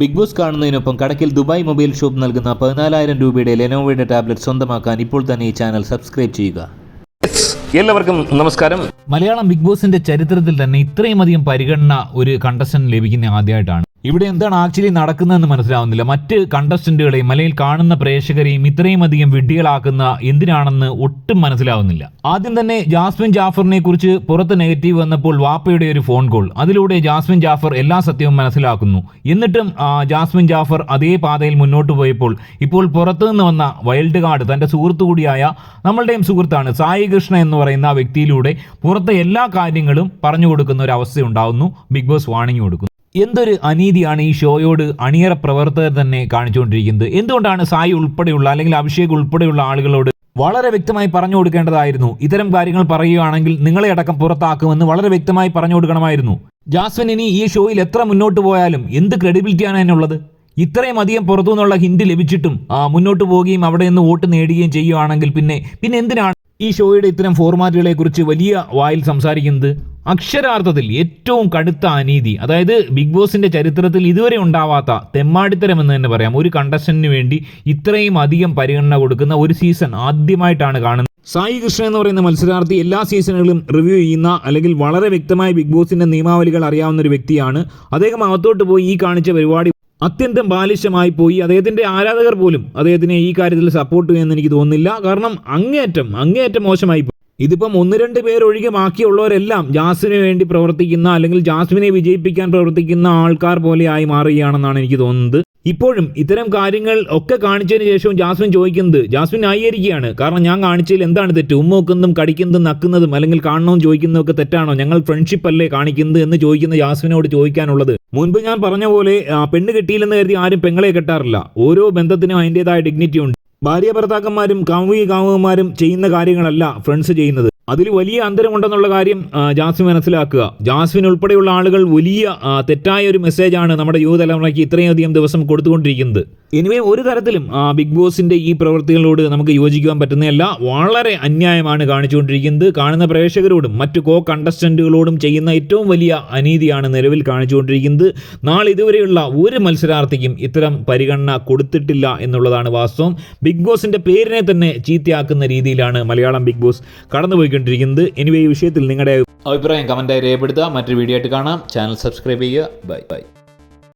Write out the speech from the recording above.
Big Boss കാണുന്നതിനൊപ്പം കടക്കിൽ Dubai mobile shop നൽകുന്ന പതിനാലായിരം രൂപയുടെ ലെനോവയുടെ ടാബ്ലറ്റ് സ്വന്തമാക്കാൻ ഇപ്പോൾ തന്നെ ഈ ചാനൽ സബ്സ്ക്രൈബ് ചെയ്യുക. എല്ലാവർക്കും നമസ്കാരം. മലയാളം ബിഗ് ബോസിന്റെ ചരിത്രത്തിൽ തന്നെ ഇത്രയും അധികം പരിഗണന ഒരു കണ്ടസ്റ്റന്റ് ലഭിക്കുന്ന ആദ്യമായിട്ടാണ്. ഇവിടെ എന്താണ് ആക്ച്വലി നടക്കുന്നതെന്ന് മനസ്സിലാവുന്നില്ല. മറ്റ് കണ്ടസ്റ്റന്റുകളെയും അല്ലെങ്കിൽ കാണുന്ന പ്രേക്ഷകരെയും ഇത്രയും അധികം വിഡ്ഢികളാക്കുന്ന എന്തിനാണെന്ന് ഒട്ടും മനസ്സിലാവുന്നില്ല. ആദ്യം തന്നെ ജാസ്മിൻ ജാഫറിനെ കുറിച്ച് പുറത്ത് നെഗറ്റീവ് വന്നപ്പോൾ വാപ്പയുടെ ഒരു ഫോൺ കോൾ അതിലൂടെ ജാസ്മിൻ ജാഫർ എല്ലാ സത്യവും മനസ്സിലാക്കുന്നു. എന്നിട്ടും ജാസ്മിൻ ജാഫർ അതേ പാതയിൽ മുന്നോട്ട് പോയപ്പോൾ ഇപ്പോൾ പുറത്തുനിന്ന് വന്ന വൈൽഡ് കാർഡ് തന്റെ സുഹൃത്തു കൂടിയായ നമ്മളുടെയും സുഹൃത്താണ് സായി കൃഷ്ണ എന്ന് പറയുന്ന ആ വ്യക്തിയിലൂടെ പുറത്തെ എല്ലാ കാര്യങ്ങളും പറഞ്ഞു കൊടുക്കുന്ന ഒരു അവസ്ഥ ഉണ്ടാവുന്നു ബിഗ് ബോസ് വാണിംഗ് കൊടുക്കുന്നു. എന്തൊരു അനീതിയാണ് ഈ ഷോയോട് അണിയറ പ്രവർത്തകർ തന്നെ കാണിച്ചുകൊണ്ടിരിക്കുന്നത്? എന്തുകൊണ്ടാണ് സായി ഉൾപ്പെടെയുള്ള അല്ലെങ്കിൽ അഭിഷേക് ഉൾപ്പെടെയുള്ള ആളുകളോട് വളരെ വ്യക്തമായി പറഞ്ഞു കൊടുക്കേണ്ടതായിരുന്നു? ഇത്തരം കാര്യങ്ങൾ പറയുകയാണെങ്കിൽ നിങ്ങളെ അടക്കം പുറത്താക്കുമെന്ന് വളരെ വ്യക്തമായി പറഞ്ഞു കൊടുക്കണമായിരുന്നു. ജാസ്മിൻ ഇനി ഈ ഷോയിൽ എത്ര മുന്നോട്ട് പോയാലും എന്ത് ക്രെഡിബിലിറ്റിയാണ് അതിനുള്ളത്? ഇത്രയും അധികം പുറത്തു നിന്നുള്ള ഹിന്റ് ലഭിച്ചിട്ടും മുന്നോട്ട് പോവുകയും അവിടെ നിന്ന് വോട്ട് നേടുകയും ചെയ്യുകയാണെങ്കിൽ പിന്നെ പിന്നെ എന്തിനാണ് ഈ ഷോയുടെ ഇത്തരം ഫോർമാറ്റുകളെ കുറിച്ച് വലിയ വായിൽ സംസാരിക്കുന്നത്? അക്ഷരാർത്ഥത്തിൽ ഏറ്റവും കടുത്ത അനീതി അതായത് ബിഗ് ബോസിന്റെ ചരിത്രത്തിൽ ഇതുവരെ ഉണ്ടാവാത്ത തെമ്മാടിത്തരം എന്ന് തന്നെ പറയാം. ഒരു കണ്ടസ്റ്റന്റിന് വേണ്ടി ഇത്രയും അധികം പരിഗണന കൊടുക്കുന്ന ഒരു സീസൺ ആദ്യമായിട്ടാണ് കാണുന്നത്. സായി കൃഷ്ണൻ എന്ന് പറയുന്ന മത്സരാർത്ഥി എല്ലാ സീസണുകളും റിവ്യൂ ചെയ്യുന്ന അല്ലെങ്കിൽ വളരെ വ്യക്തമായി ബിഗ് ബോസിന്റെ നിയമാവലികൾ അറിയാവുന്ന ഒരു വ്യക്തിയാണ്. അദ്ദേഹം അകത്തോട്ട് പോയി ഈ കാണിച്ച പരിപാടി അത്യന്തം ബാലിശമായി പോയി. അദ്ദേഹത്തിന്റെ ആരാധകർ പോലും അദ്ദേഹത്തിനെ ഈ കാര്യത്തിൽ സപ്പോർട്ട് ചെയ്യുമെന്ന് എനിക്ക് തോന്നുന്നില്ല. കാരണം അങ്ങേയറ്റം അങ്ങേയറ്റം മോശമായി. ഇതിപ്പം ഒന്ന് രണ്ട് പേരൊഴികെ ബാക്കിയുള്ളവരെല്ലാം ജാസ്മിന് വേണ്ടി പ്രവർത്തിക്കുന്ന അല്ലെങ്കിൽ ജാസ്മിനെ വിജയിപ്പിക്കാൻ പ്രവർത്തിക്കുന്ന ആൾക്കാർ പോലെയായി മാറുകയാണെന്നാണ് എനിക്ക് തോന്നുന്നത്. ഇപ്പോഴും ഇത്തരം കാര്യങ്ങൾ ഒക്കെ കാണിച്ചതിന് ശേഷവും ജാസ്മിൻ ചോദിക്കുന്നത് ജാസ്മിൻ ന്യായീകരിക്കുകയാണ്. കാരണം ഞാൻ കാണിച്ചതിൽ എന്താണ് തെറ്റ്? ഉമ്മോക്കുന്നതും കടിക്കുന്നതും നക്കുന്നതും അല്ലെങ്കിൽ കാണണമെന്ന് ചോദിക്കുന്നതും ഒക്കെ തെറ്റാണോ? ഞങ്ങൾ ഫ്രണ്ട്ഷിപ്പ് അല്ലേ കാണിക്കുന്നത്? എന്ന് ചോദിക്കുന്ന ജാസ്മിനോട് ചോദിക്കാനുള്ളത്. മുൻപ് ഞാൻ പറഞ്ഞ പോലെ പെണ്ണ് കെട്ടിയില്ലെന്ന് കരുതി ആരും പെങ്ങളെ കെട്ടാറില്ല. ഓരോ ബന്ധത്തിനും അതിന്റെതായ ഡിഗ്നിറ്റി ഉണ്ട്. ഭാര്യ ഭർത്താക്കന്മാരും കാമുകി കാമുകന്മാരും ചെയ്യുന്ന കാര്യങ്ങളല്ല ഫ്രണ്ട്സ് ചെയ്യുന്നത്. അതിൽ വലിയ അന്തരമുണ്ടെന്നുള്ള കാര്യം ജാസ്മിൻ മനസ്സിലാക്കുക. ജാസ്മിൻ ഉൾപ്പെടെയുള്ള ആളുകൾ വലിയ തെറ്റായ ഒരു മെസ്സേജാണ് നമ്മുടെ യുവതലമുറയ്ക്ക് ഇത്രയധികം ദിവസം കൊടുത്തുകൊണ്ടിരിക്കുന്നത്. എനിവേ ഒരു തരത്തിലും ബിഗ് ബോസിന്റെ ഈ പ്രവൃത്തികളോട് നമുക്ക് യോജിക്കുവാൻ പറ്റുന്നതല്ല. വളരെ അന്യായമാണ് കാണിച്ചുകൊണ്ടിരിക്കുന്നത്. കാണുന്ന പ്രേക്ഷകരോടും മറ്റു കോ കണ്ടസ്റ്റന്റുകളോടും ചെയ്യുന്ന ഏറ്റവും വലിയ അനീതിയാണ് നിലവിൽ കാണിച്ചുകൊണ്ടിരിക്കുന്നത്. നാളെ ഇതുവരെയുള്ള ഒരു മത്സരാർത്ഥിക്കും ഇത്തരം പരിഗണന കൊടുത്തിട്ടില്ല എന്നുള്ളതാണ് വാസ്തവം. ബിഗ് ബോസിന്റെ പേരിനെ തന്നെ ചീത്തയാക്കുന്ന രീതിയിലാണ് മലയാളം ബിഗ് ബോസ് കടന്നുപോയിക്കൊണ്ടിരിക്കുന്നത്. എനിവേ ഈ വിഷയത്തിൽ നിങ്ങളുടെ അഭിപ്രായം കമന്റായി രേഖപ്പെടുത്തുക. മറ്റൊരു വീഡിയോ ആയിട്ട് കാണാം. ചാനൽ സബ്സ്ക്രൈബ് ചെയ്യുക. Bye bye